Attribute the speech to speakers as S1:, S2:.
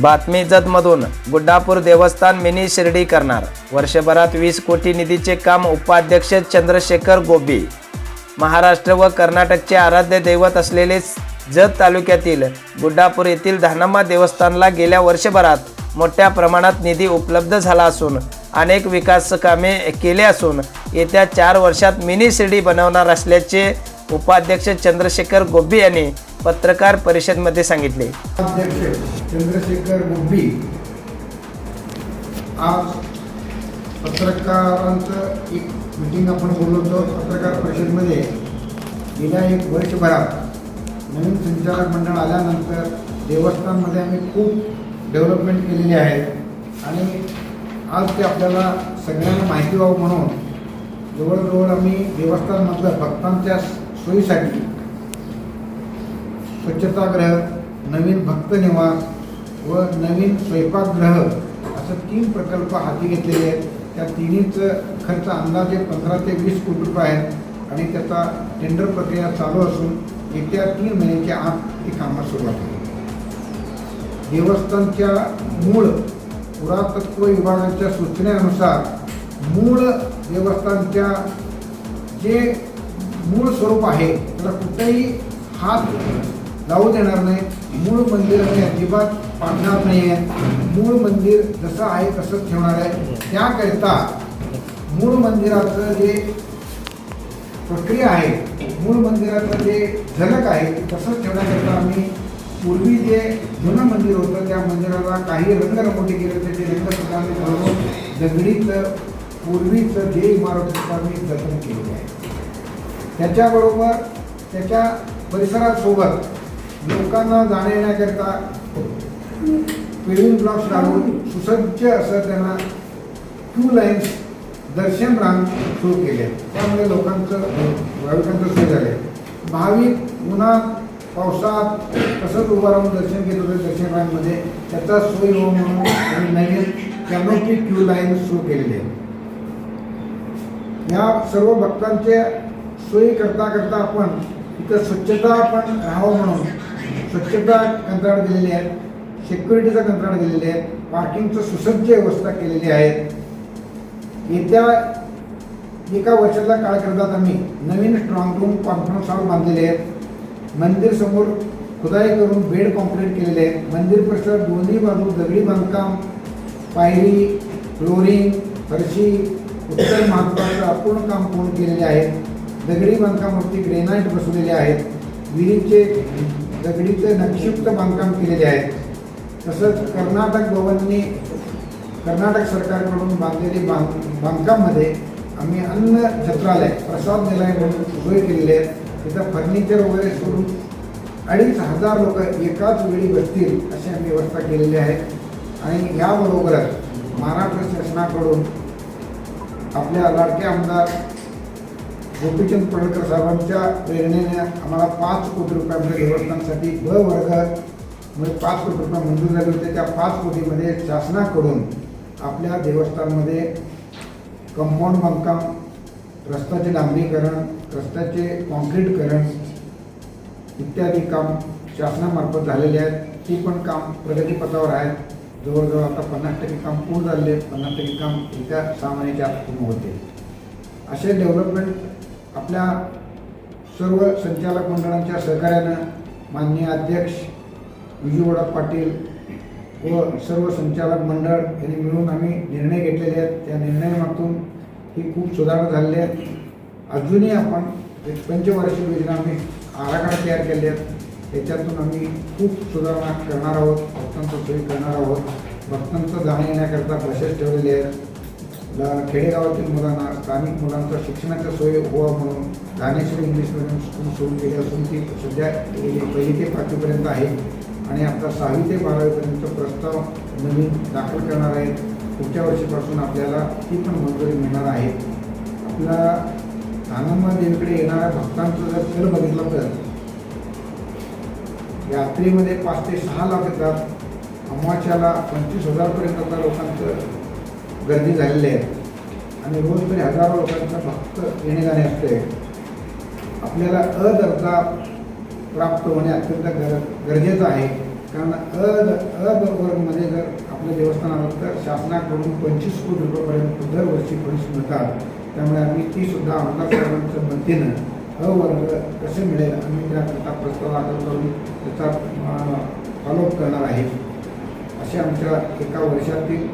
S1: बातमी जतमधून गुड्डापूर देवस्थान मिनी शिर्डी करणार. वर्षभरात वीस कोटी निधीचे काम उपाध्यक्ष चंद्रशेखर गोबी. महाराष्ट्र व कर्नाटकचे आराध्य दैवत असलेले जत तालुक्यातील गुड्डापूर येथील धानम्मा देवस्थानला गेल्या वर्षभरात मोठ्या प्रमाणात निधी उपलब्ध झाला असून अनेक विकास कामे केले असून येत्या चार वर्षात मिनी शिर्डी बनवणार असल्याचे उपाध्यक्ष चंद्रशेखर गोबी यांनी पत्रकार परिषदमध्ये सांगितले.
S2: अध्यक्ष चंद्रशेखर गुब्बी आज पत्रकारांचं एक मिटिंग आपण बोललो पत्रकार परिषदमध्ये गेल्या एक वर्षभरात नवीन संचालक मंडळ आल्यानंतर देवस्थानमध्ये आम्ही खूप डेव्हलपमेंट केलेली आहे. आणि आज ते आपल्याला सगळ्यांना माहिती व्हावं म्हणून जवळजवळ आम्ही देवस्थानमधलं भक्तांच्या सोयीसाठी स्वच्छतागृह नवीन भक्त निवास व नवीन स्वयंपाकगृह असं तीन प्रकल्प हाती घेतलेले आहेत. त्या तिन्हीचं खर्च अंदाजे पंधरा ते वीस कोटी रुपये आहेत आणि त्याचा टेंडर प्रक्रिया चालू असून येत्या तीन महिन्याच्या आत ती कामं सुरुवात होईल देवस्थानच्या मूळ पुरातत्व विभागाच्या सूचनेनुसार मूळ देवस्थानच्या जे मूळ स्वरूप आहे त्याला कुठेही हात जाऊ देणार नाही. मूळ मंदिर आम्ही अजिबात पाडणार नाही आहे मूळ मंदिर जसं आहे तसंच ठेवणार आहे. त्याकरिता मूळ मंदिराचं जे प्रक्रिया आहे मूळ मंदिराचं जे झलक आहे तसंच ठेवण्याकरिता आम्ही पूर्वी जे जुनं मंदिर होतं त्या मंदिराला काही रंगरंगोटी केले होती. ते रंगप्रकारे बरोबर दगडीचं पूर्वीचं जे इमारत आम्ही जतन केलेली आहे. त्याच्याबरोबर त्याच्या परिसरासोबत लोकांना जाण्या येण्याकरता पेविंग ब्लॉक्स लावून सुसज्ज असं त्यांना टू लाईन्स दर्शन रांग सुरू केले. त्यामुळे लोकांचं भाविकांचं सोय झाले. भाविक उन्हात पावसात तसंच उभं राहून दर्शन घेत होते दर्शन रांगमध्ये त्याचा सोय हो म्हणून आणि नवीन कॅनोपी क्यू लाईन सुरू केलेली. आहे या सर्व भक्तांचे सोयी करता करता आपण इथं स्वच्छता पण राहावं म्हणून स्वच्छता कंत्राट दिलेली आहेत सिक्युरिटीचं कंत्राट दिलेले आहे पार्किंगचं सुसज्ज व्यवस्था केलेली आहे येत्या एका वर्षातल्या काळखंडात आम्ही नवीन स्ट्रॉंग रूम कॉन्फरन्स हॉल बांधलेले आहेत. मंदिर समोर खुदाई करून बेड कॉम्प्लीट केलेले आहेत. मंदिर परिसर दोन्ही बाजू दगडी बांधकाम पायरी फ्लोरिंग फरशी उत्तर महत्वाचं अपूर्ण काम पूर्ण केलेले आहेत. दगडी बांधकामावरती ग्रेनाईट बसवलेले आहेत. विहिरीचे दगडीचे नक्षिप्त बांधकाम केलेले आहे. तसंच कर्नाटक भवननी कर्नाटक सरकारकडून बांधलेली बांध बांधकाममध्ये आम्ही अन्न छत्रालय प्रसाद निलय म्हणून सोय केलेले आहेत. तिथं फर्निचर वगैरे सोडून अडीच हजार लोक एकाच वेळी बसतील अशी आम्ही व्यवस्था केलेली आहे. आणि याबरोबरच महाराष्ट्र शासनाकडून आपल्या लाडके आमदार गोपीचंद पडळकर साहेबांच्या प्रेरणेने आम्हाला पाच कोटी रुपयामध्ये देवस्थानसाठी ब वर्ग म्हणजे पाच कोटी रुपये मंजूर झाले होते. त्या पाच कोटीमध्ये शासनाकडून आपल्या देवस्थानमध्ये कंपाऊंड बांधकाम रस्त्याचे डांबरीकरण रस्त्याचे कॉन्क्रीटकरण इत्यादी काम शासनामार्फत झालेले आहेत. ती पण काम प्रगतीपथावर आहेत. जवळजवळ आता पन्नास टक्के काम पूर्ण झालेले पन्नास टक्के काम येत्या सहा महिन्याच्या आत पूर्ण होते असे डेव्हलपमेंट आपल्या सर्व संचालक मंडळांच्या सहकार्यानं माननीय अध्यक्ष विजूवडा पाटील व सर्व संचालक मंडळ यांनी मिळून आम्ही निर्णय घेतलेले आहेत. त्या निर्णयामागून ही खूप सुधारणा झालेली आहेत अजूनही आपण एक पंचवार्षिक योजना आम्ही आराखडा तयार केले आहेत. त्याच्यातून आम्ही खूप सुधारणा करणार आहोत भक्तांचं सोयी करणार आहोत. भक्तांचं जाण्या येण्याकरता बसेस ठेवलेले आहेत. खेडेगावातील मुलांना स्थानिक मुलांचा शिक्षणाच्या सोय व्हावा म्हणून ज्ञानेश्वर इंग्लिश मिडियम स्कूल सुरू केली असून ती सध्या पहिली ते पाचवीपर्यंत आहे. आणि आता सहावी ते बारावीपर्यंत प्रस्ताव नवीन दाखल करणार आहेत. पुढच्या वर्षीपासून आपल्याला ती पण मंजुरी मिळणार आहे. आपला धानम्मा देवीकडे येणाऱ्या भक्तांचं जर कल बघितलं तर यात्रेमध्ये पाच ते सहा लाख येतात. अमावास्याला पंचवीस हजारपर्यंत आता लोकांचं गर्दी झालेली आहे. आणि रोज तरी हजारो लोकांचा भक्त येणे जाणे असते. आपल्याला अ दर्जा प्राप्त होणे अत्यंत गर गरजेचं आहे. कारण अ अ वर्गमध्ये जर आपलं देवस्थान आलं तर शासनाकडून पंचवीस कोटी रुपयापर्यंत दरवर्षी फंड्स मिळतात. त्यामुळे आम्ही ती सुद्धा आमदार साहेबांच्या मदतीनं अ वर्ग कसे मिळेल आम्ही त्याकरता प्रस्ताव दाखल करून त्याचा फॉलोअप करणार आहे. असे आमच्या एका वर्षातील